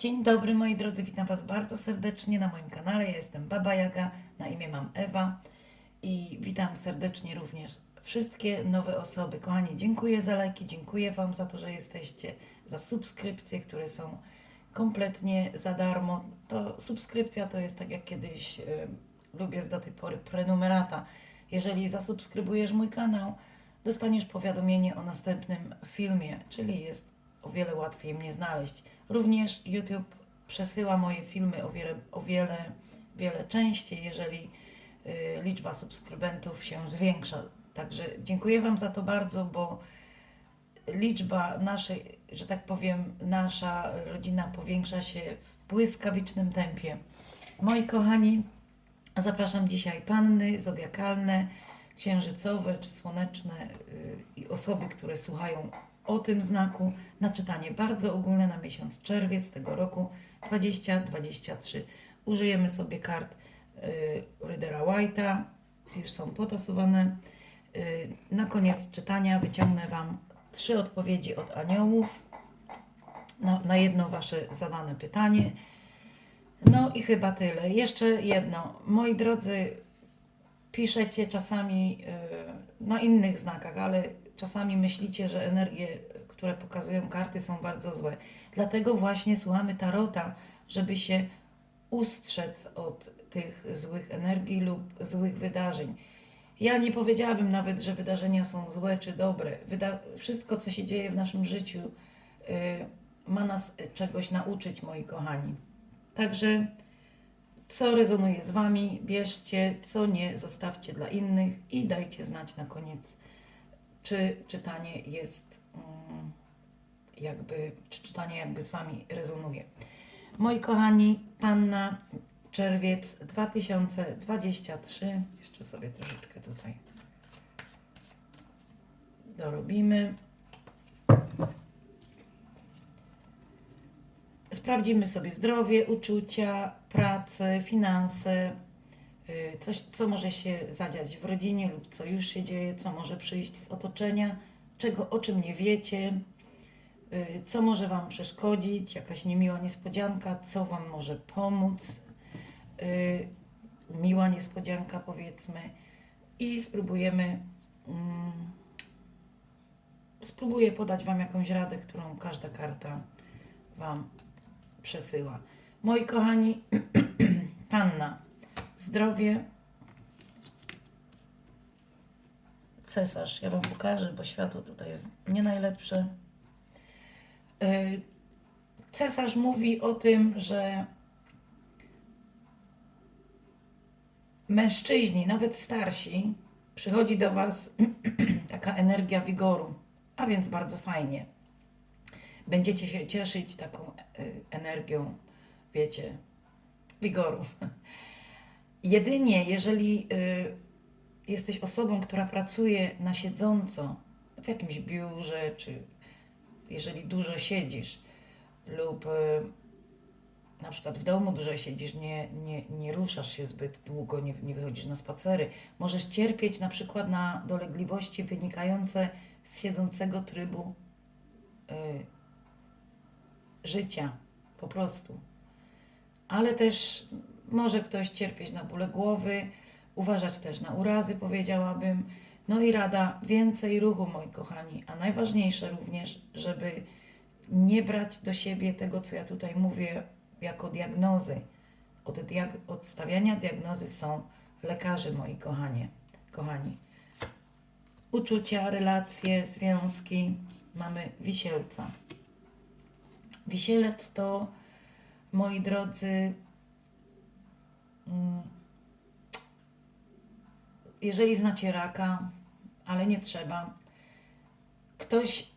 Dzień dobry moi drodzy, witam Was bardzo serdecznie na moim kanale. Ja jestem Baba Jaga, na imię mam Ewa i witam serdecznie również wszystkie nowe osoby. Kochani, dziękuję za lajki, dziękuję Wam za to, że jesteście, za subskrypcje, które są kompletnie za darmo. To subskrypcja to jest tak jak kiedyś y, lubię z do tej pory prenumerata. Jeżeli zasubskrybujesz mój kanał, dostaniesz powiadomienie o następnym filmie, czyli jest o wiele łatwiej mnie znaleźć. Również YouTube przesyła moje filmy o wiele, o wiele, wiele częściej, jeżeli y, liczba subskrybentów się zwiększa. Także dziękuję Wam za to bardzo, bo liczba naszej, że tak powiem, nasza rodzina powiększa się w błyskawicznym tempie. Moi kochani, zapraszam dzisiaj panny zodiakalne, księżycowe czy słoneczne y, i osoby, które słuchają o tym znaku na czytanie bardzo ogólne na miesiąc czerwiec tego roku 2023. Użyjemy sobie kart y, Rydera White'a, już są potasowane. Y, na koniec czytania wyciągnę Wam trzy odpowiedzi od aniołów na, na jedno Wasze zadane pytanie. No i chyba tyle. Jeszcze jedno. Moi drodzy, piszecie czasami y, na innych znakach, ale czasami myślicie, że energie, które pokazują karty, są bardzo złe. Dlatego właśnie słuchamy tarota, żeby się ustrzec od tych złych energii lub złych wydarzeń. Ja nie powiedziałabym nawet, że wydarzenia są złe czy dobre. Wyda- wszystko, co się dzieje w naszym życiu, y, ma nas czegoś nauczyć, moi kochani. Także co rezonuje z Wami, bierzcie, co nie, zostawcie dla innych i dajcie znać na koniec, czy czytanie jest mm, jakby, czy czytanie jakby z Wami rezonuje. Moi kochani, Panna Czerwiec 2023, jeszcze sobie troszeczkę tutaj dorobimy. Sprawdzimy sobie zdrowie, uczucia, pracę, finanse, y, coś, co może się zadziać w rodzinie lub co już się dzieje, co może przyjść z otoczenia, czego, o czym nie wiecie, y, co może Wam przeszkodzić, jakaś niemiła niespodzianka, co Wam może pomóc, y, miła niespodzianka powiedzmy i spróbujemy, mm, spróbuję podać Wam jakąś radę, którą każda karta Wam przesyła. Moi kochani, Panna, zdrowie, cesarz, ja Wam pokażę, bo światło tutaj jest nie najlepsze. Y, Cesarz mówi o tym, że mężczyźni, nawet starsi, przychodzi do Was taka energia wigoru, a więc bardzo fajnie. Będziecie się cieszyć taką y, energią, wiecie, wigoru. Jedynie jeżeli y, jesteś osobą, która pracuje na siedząco w jakimś biurze, czy jeżeli dużo siedzisz, lub y, na przykład w domu dużo siedzisz, nie, nie, nie ruszasz się zbyt długo, nie, nie wychodzisz na spacery, możesz cierpieć na przykład na dolegliwości wynikające z siedzącego trybu y, życia, po prostu. Ale też może ktoś cierpieć na bóle głowy, uważać też na urazy, powiedziałabym. No i rada, więcej ruchu, moi kochani, a najważniejsze również, żeby nie brać do siebie tego, co ja tutaj mówię, jako diagnozy. Od, diag- od stawiania diagnozy są lekarze, moi kochanie, kochani. Uczucia, relacje, związki. Mamy wisielca. Wisielec to, moi drodzy, mm, jeżeli znacie raka, ale nie trzeba, ktoś,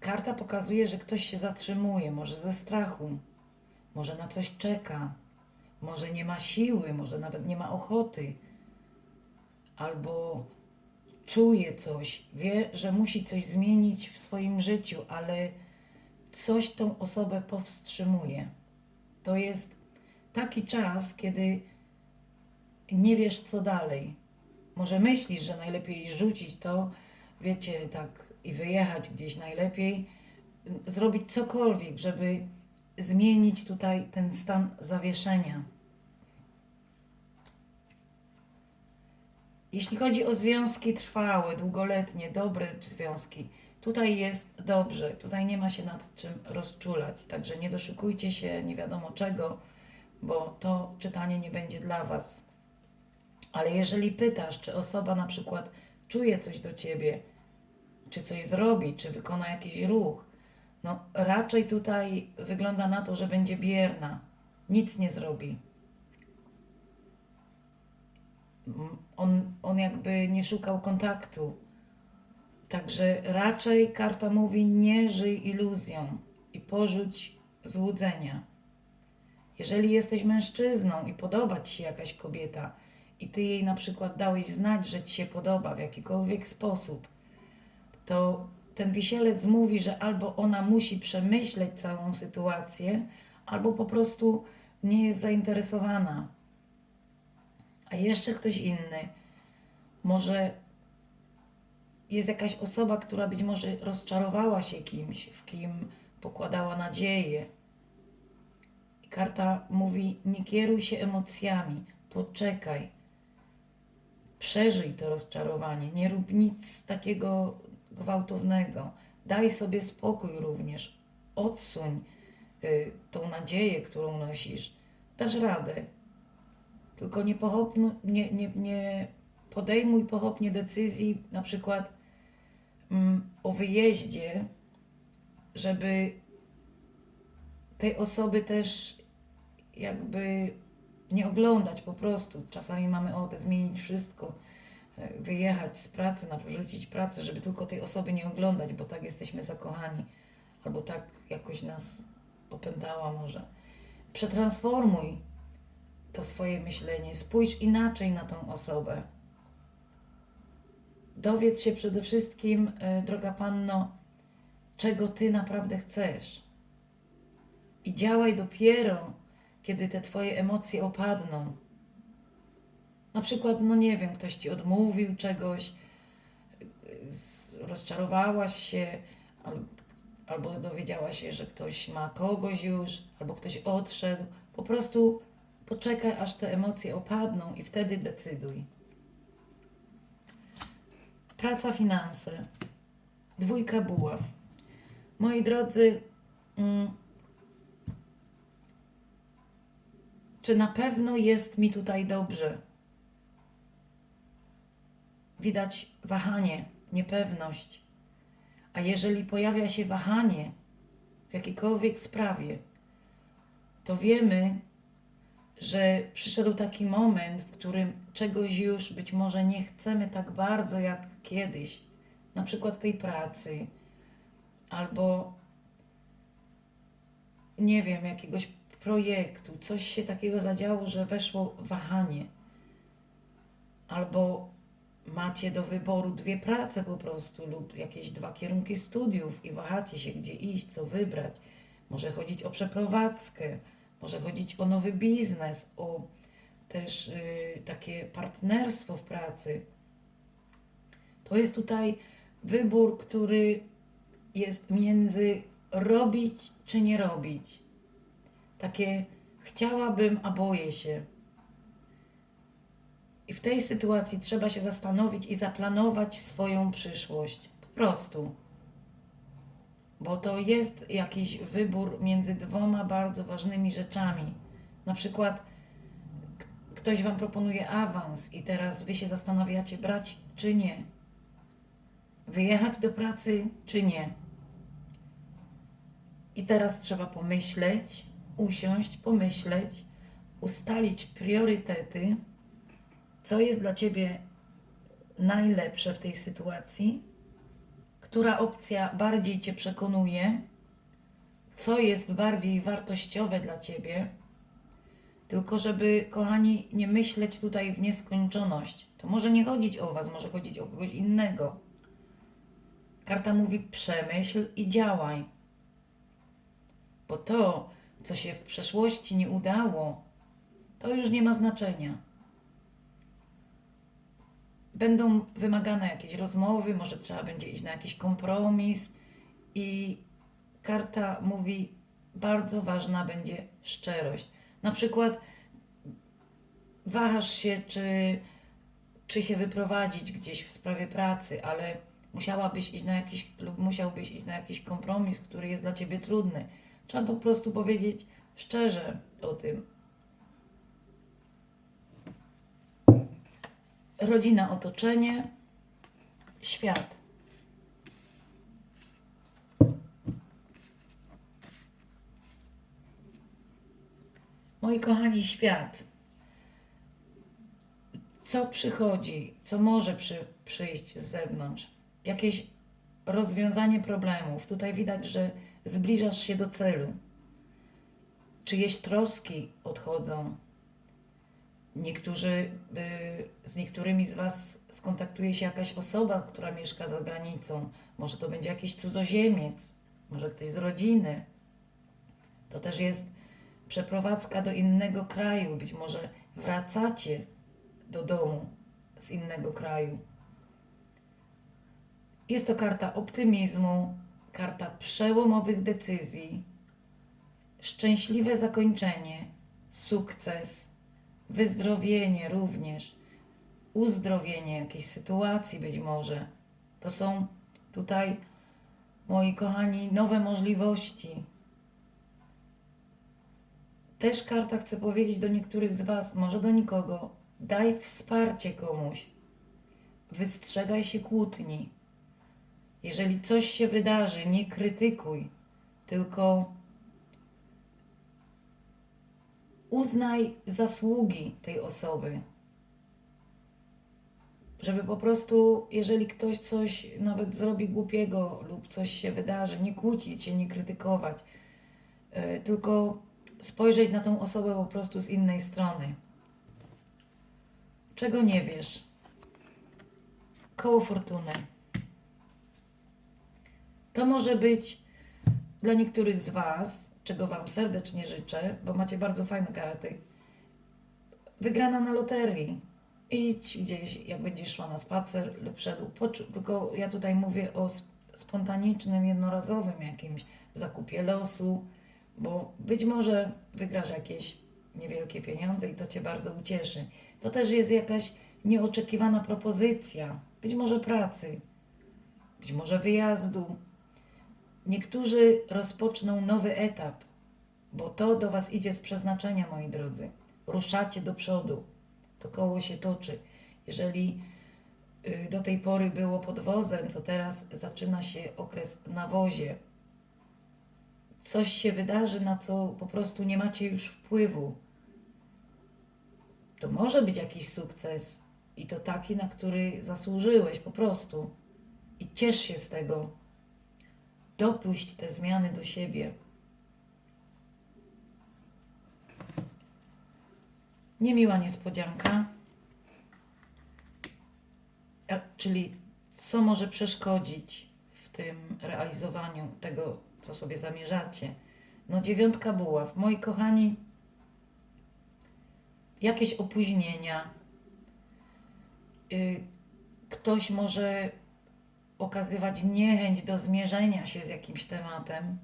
karta pokazuje, że ktoś się zatrzymuje, może ze strachu, może na coś czeka, może nie ma siły, może nawet nie ma ochoty, albo czuje coś, wie, że musi coś zmienić w swoim życiu, ale coś tą osobę powstrzymuje. To jest taki czas, kiedy nie wiesz, co dalej. Może myślisz, że najlepiej rzucić to, wiecie, tak i wyjechać gdzieś najlepiej, zrobić cokolwiek, żeby zmienić tutaj ten stan zawieszenia. Jeśli chodzi o związki trwałe, długoletnie, dobre związki, tutaj jest dobrze, tutaj nie ma się nad czym rozczulać, także nie doszukujcie się nie wiadomo czego, bo to czytanie nie będzie dla Was. Ale jeżeli pytasz, czy osoba na przykład czuje coś do ciebie, czy coś zrobi, czy wykona jakiś ruch, no raczej tutaj wygląda na to, że będzie bierna, nic nie zrobi. On, on jakby nie szukał kontaktu. Także raczej karta mówi: nie żyj iluzją i porzuć złudzenia. Jeżeli jesteś mężczyzną i podoba ci się jakaś kobieta i ty jej na przykład dałeś znać, że ci się podoba w jakikolwiek sposób, to ten wisielec mówi, że albo ona musi przemyśleć całą sytuację, albo po prostu nie jest zainteresowana. A jeszcze ktoś inny, może jest jakaś osoba, która być może rozczarowała się kimś, w kim pokładała nadzieję. I karta mówi: nie kieruj się emocjami, poczekaj, przeżyj to rozczarowanie, nie rób nic takiego gwałtownego. Daj sobie spokój również, odsuń y, tą nadzieję, którą nosisz. Dasz radę. Tylko nie, nie, nie, nie podejmuj pochopnie decyzji, na przykład o wyjeździe, żeby tej osoby też jakby nie oglądać po prostu. Czasami mamy ochotę zmienić wszystko, e, wyjechać z pracy, narzucić pracę, żeby tylko tej osoby nie oglądać, bo tak jesteśmy zakochani, albo tak jakoś nas opętała może. Przetransformuj to swoje myślenie, spójrz inaczej na tą osobę. Dowiedz się przede wszystkim, e, droga panno, czego ty naprawdę chcesz. I działaj dopiero, kiedy te twoje emocje opadną. Na przykład, no nie wiem, ktoś ci odmówił czegoś, rozczarowałaś się, al- albo dowiedziałaś się, że ktoś ma kogoś już, albo ktoś odszedł. Po prostu poczekaj, aż te emocje opadną i wtedy decyduj. Praca, finanse. Dwójka buław. Moi drodzy, mm, czy na pewno jest mi tutaj dobrze? Widać wahanie, niepewność. A jeżeli pojawia się wahanie w jakiejkolwiek sprawie, to wiemy, że przyszedł taki moment, w którym czegoś już być może nie chcemy tak bardzo jak kiedyś, na przykład tej pracy, albo nie wiem, jakiegoś projektu, coś się takiego zadziało, że weszło wahanie, albo macie do wyboru dwie prace po prostu, lub jakieś dwa kierunki studiów i wahacie się, gdzie iść, co wybrać. Może chodzić o przeprowadzkę, może chodzić o nowy biznes, o też y, takie partnerstwo w pracy. To jest tutaj wybór, który jest między robić czy nie robić. Takie chciałabym, a boję się. I w tej sytuacji trzeba się zastanowić i zaplanować swoją przyszłość. Po prostu. Bo to jest jakiś wybór między dwoma bardzo ważnymi rzeczami. Na przykład ktoś Wam proponuje awans i teraz Wy się zastanawiacie, brać czy nie. Wyjechać do pracy czy nie. I teraz trzeba pomyśleć, usiąść, pomyśleć, ustalić priorytety, co jest dla Ciebie najlepsze w tej sytuacji, która opcja bardziej Cię przekonuje, co jest bardziej wartościowe dla Ciebie. Tylko, żeby, kochani, nie myśleć tutaj w nieskończoność. To może nie chodzić o Was, może chodzić o kogoś innego. Karta mówi: przemyśl i działaj. Bo to, co się w przeszłości nie udało, to już nie ma znaczenia. Będą wymagane jakieś rozmowy, może trzeba będzie iść na jakiś kompromis, i karta mówi: bardzo ważna będzie szczerość. Na przykład wahasz się, czy, czy się wyprowadzić gdzieś w sprawie pracy, ale musiałabyś iść na jakiś, lub musiałbyś iść na jakiś kompromis, który jest dla ciebie trudny. Trzeba po prostu powiedzieć szczerze o tym. Rodzina, otoczenie, świat. Moi kochani, świat. Co przychodzi, co może przy, przyjść z zewnątrz? Jakieś rozwiązanie problemów. Tutaj widać, że zbliżasz się do celu. Czyjeś troski odchodzą. Niektórzy, y, z niektórymi z Was skontaktuje się jakaś osoba, która mieszka za granicą. Może to będzie jakiś cudzoziemiec, może ktoś z rodziny. To też jest przeprowadzka do innego kraju. Być może wracacie do domu z innego kraju. Jest to karta optymizmu, karta przełomowych decyzji, szczęśliwe zakończenie, sukces, wyzdrowienie również, uzdrowienie jakiejś sytuacji być może. To są tutaj, moi kochani, nowe możliwości. Też karta chce powiedzieć do niektórych z Was, może do nikogo, daj wsparcie komuś. Wystrzegaj się kłótni. Jeżeli coś się wydarzy, nie krytykuj, tylko uznaj zasługi tej osoby. Żeby po prostu, jeżeli ktoś coś nawet zrobi głupiego lub coś się wydarzy, nie kłócić się, nie krytykować, yy, tylko spojrzeć na tą osobę po prostu z innej strony. Czego nie wiesz? Koło fortuny. To może być dla niektórych z Was, czego Wam serdecznie życzę, bo macie bardzo fajne karty. Wygrana na loterii. Idź gdzieś, jak będziesz szła na spacer lub szedł, tylko ja tutaj mówię o sp- spontanicznym, jednorazowym jakimś zakupie losu, bo być może wygrasz jakieś niewielkie pieniądze i to Cię bardzo ucieszy. To też jest jakaś nieoczekiwana propozycja, być może pracy, być może wyjazdu. Niektórzy rozpoczną nowy etap, bo to do Was idzie z przeznaczenia, moi drodzy. Ruszacie do przodu, to koło się toczy. Jeżeli y, do tej pory było pod wozem, to teraz zaczyna się okres na wozie. Coś się wydarzy, na co po prostu nie macie już wpływu. To może być jakiś sukces i to taki, na który zasłużyłeś po prostu. I ciesz się z tego. Dopuść te zmiany do siebie. Niemiła niespodzianka. A, czyli co może przeszkodzić w tym realizowaniu tego, co sobie zamierzacie? No dziewiątka buław. Moi kochani, jakieś opóźnienia. Y, Ktoś może okazywać niechęć do zmierzenia się z jakimś tematem.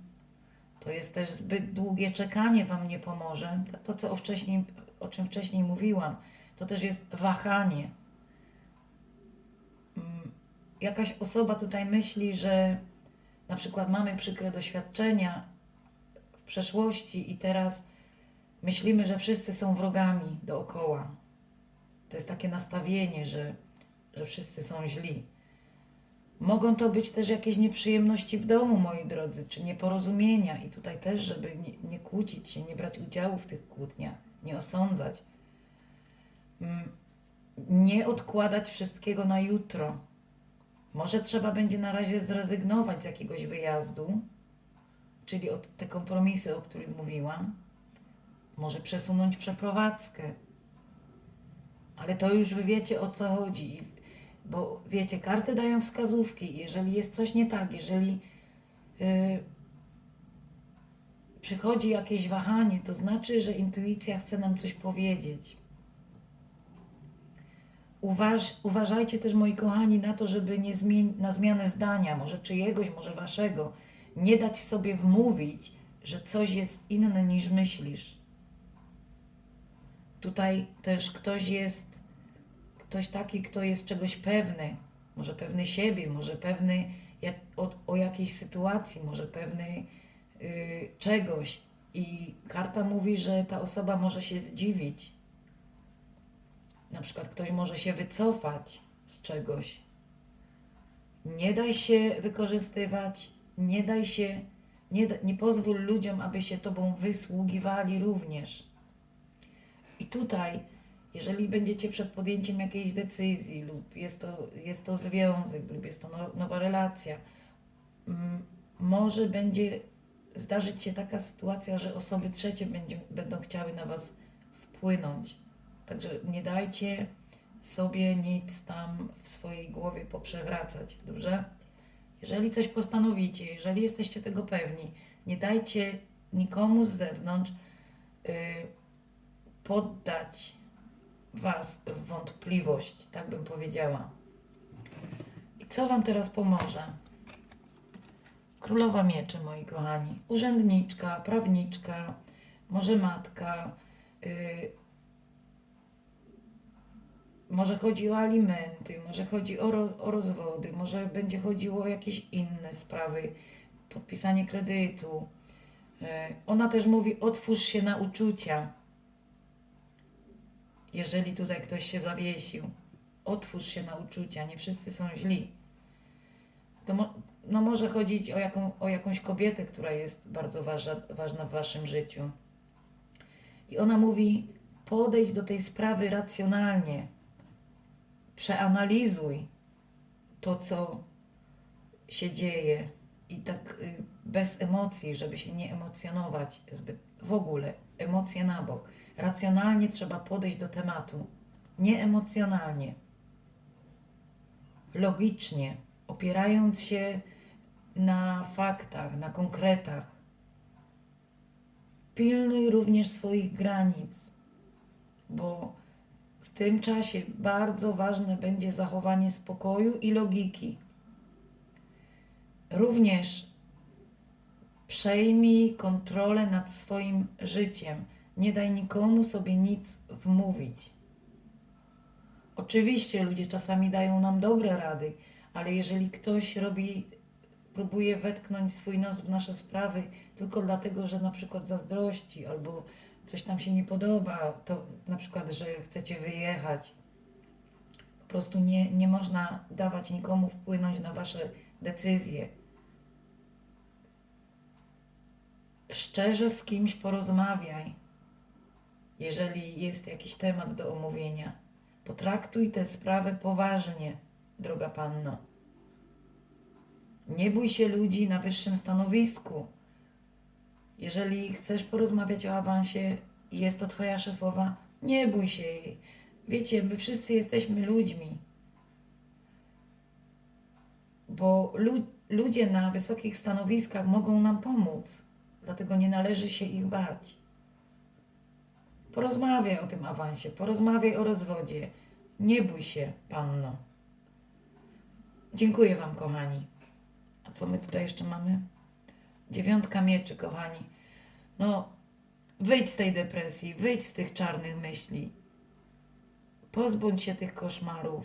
To jest też zbyt długie czekanie Wam nie pomoże. To, co o, wcześniej, o czym wcześniej mówiłam, to też jest wahanie. Mm, Jakaś osoba tutaj myśli, że na przykład mamy przykre doświadczenia w przeszłości i teraz myślimy, że wszyscy są wrogami dookoła. To jest takie nastawienie, że, że wszyscy są źli. Mogą to być też jakieś nieprzyjemności w domu, moi drodzy, czy nieporozumienia. I tutaj też, żeby nie, nie kłócić się, nie brać udziału w tych kłótniach, nie osądzać. Mm, Nie odkładać wszystkiego na jutro. Może trzeba będzie na razie zrezygnować z jakiegoś wyjazdu, czyli od te kompromisy, o których mówiłam. Może przesunąć przeprowadzkę. Ale to już wy wiecie o co chodzi. Bo wiecie, karty dają wskazówki. Jeżeli jest coś nie tak, jeżeli yy, przychodzi jakieś wahanie, to znaczy, że intuicja chce nam coś powiedzieć. Uważ, uważajcie też, moi kochani, na to, żeby nie zmień, na zmianę zdania, może czyjegoś, może waszego, nie dać sobie wmówić, że coś jest inne niż myślisz. Tutaj też ktoś jest, ktoś taki, kto jest czegoś pewny, może pewny siebie, może pewny jak, o, o jakiejś sytuacji, może pewny y, czegoś. I karta mówi, że ta osoba może się zdziwić. Na przykład ktoś może się wycofać z czegoś. Nie daj się wykorzystywać, nie daj się, nie, nie pozwól ludziom, aby się tobą wysługiwali również. I tutaj, jeżeli będziecie przed podjęciem jakiejś decyzji, lub jest to, jest to związek, lub jest to no, nowa relacja, mm, może będzie zdarzyć się taka sytuacja, że osoby trzecie będzie, będą chciały na Was wpłynąć. Także nie dajcie sobie nic tam w swojej głowie poprzewracać, dobrze? Jeżeli coś postanowicie, jeżeli jesteście tego pewni, nie dajcie nikomu z zewnątrz y, poddać Was w wątpliwość, tak bym powiedziała. I co Wam teraz pomoże? Królowa mieczy, moi kochani. Urzędniczka, prawniczka, może matka, y, może chodzi o alimenty, może chodzi o, ro, o rozwody, może będzie chodziło o jakieś inne sprawy, podpisanie kredytu. Y, ona też mówi: otwórz się na uczucia. Jeżeli tutaj ktoś się zawiesił, otwórz się na uczucia. Nie wszyscy są źli. To mo, no może chodzić o, jaką, o jakąś kobietę, która jest bardzo ważna, ważna w waszym życiu. I ona mówi: podejdź do tej sprawy racjonalnie przeanalizuj to, co się dzieje i tak y, bez emocji, żeby się nie emocjonować zbyt w ogóle, emocje na bok. Racjonalnie trzeba podejść do tematu, nie emocjonalnie. Logicznie, opierając się na faktach, na konkretach. Pilnuj również swoich granic, bo w tym czasie bardzo ważne będzie zachowanie spokoju i logiki. Również przejmij kontrolę nad swoim życiem. Nie daj nikomu sobie nic wmówić. Oczywiście ludzie czasami dają nam dobre rady, ale jeżeli ktoś robi, próbuje wetknąć swój nos w nasze sprawy tylko dlatego, że na przykład zazdrości albo coś tam się nie podoba, to na przykład, że chcecie wyjechać. Po prostu nie, nie można dawać nikomu wpłynąć na wasze decyzje. Szczerze z kimś porozmawiaj, jeżeli jest jakiś temat do omówienia. Potraktuj tę sprawę poważnie, droga panno. Nie bój się ludzi na wyższym stanowisku. Jeżeli chcesz porozmawiać o awansie i jest to twoja szefowa, nie bój się jej. Wiecie, my wszyscy jesteśmy ludźmi. Bo lu- ludzie na wysokich stanowiskach mogą nam pomóc, dlatego nie należy się ich bać. Porozmawiaj o tym awansie, porozmawiaj o rozwodzie. Nie bój się, panno. Dziękuję Wam, kochani. A co my tutaj jeszcze mamy? Dziewiątka mieczy, kochani. No, wyjdź z tej depresji, wyjdź z tych czarnych myśli. Pozbądź się tych koszmarów.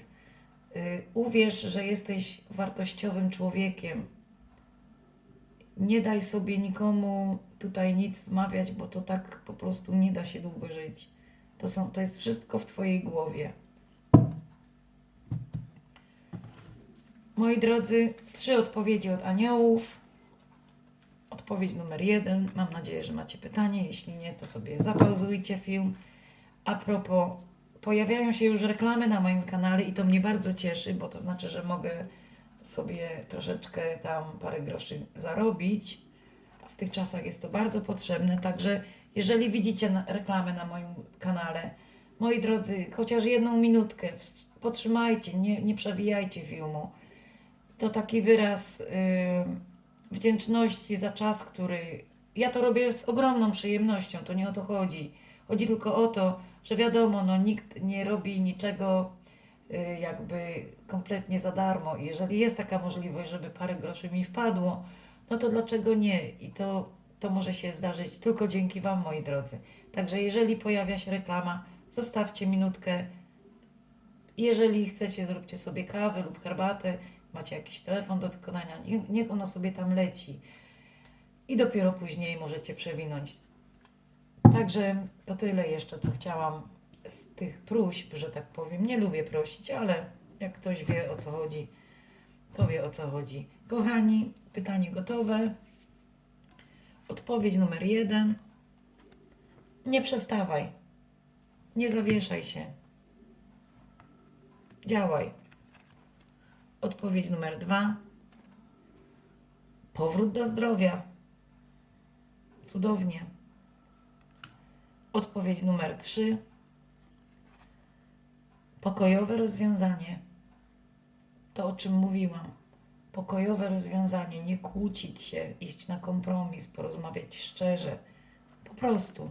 Yy, uwierz, że jesteś wartościowym człowiekiem. Nie daj sobie nikomu tutaj nic wmawiać, bo to tak po prostu nie da się długo żyć. To, są, to jest wszystko w Twojej głowie. Moi drodzy, trzy odpowiedzi od aniołów. Odpowiedź numer jeden. Mam nadzieję, że macie pytanie. Jeśli nie, to sobie zapauzujcie film. A propos, pojawiają się już reklamy na moim kanale i to mnie bardzo cieszy, bo to znaczy, że mogę sobie troszeczkę tam parę groszy zarobić. W tych czasach jest to bardzo potrzebne. Także jeżeli widzicie reklamę na moim kanale, moi drodzy, chociaż jedną minutkę, potrzymajcie, nie, nie przewijajcie filmu. To taki wyraz y, wdzięczności za czas, który. Ja to robię z ogromną przyjemnością, to nie o to chodzi. Chodzi tylko o to, że wiadomo, no, nikt nie robi niczego jakby kompletnie za darmo. I Jeżeli jest taka możliwość, żeby parę groszy mi wpadło, no to dlaczego nie? I to to może się zdarzyć tylko dzięki Wam, moi drodzy. Także jeżeli pojawia się reklama, zostawcie minutkę. Jeżeli chcecie, zróbcie sobie kawę lub herbatę, macie jakiś telefon do wykonania, niech ono sobie tam leci. I dopiero później możecie przewinąć. Także to tyle jeszcze, co chciałam z tych próśb, że tak powiem. Nie lubię prosić, ale jak ktoś wie o co chodzi, to wie o co chodzi. Kochani, pytanie gotowe. Odpowiedź numer jeden. Nie przestawaj. Nie zawieszaj się. Działaj. Odpowiedź numer dwa. Powrót do zdrowia. Cudownie. Odpowiedź numer trzy. Pokojowe rozwiązanie. To, o czym mówiłam. Pokojowe rozwiązanie. Nie kłócić się, iść na kompromis, porozmawiać szczerze. Po prostu.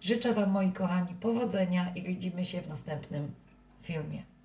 Życzę Wam, moi kochani, powodzenia i widzimy się w następnym filmie.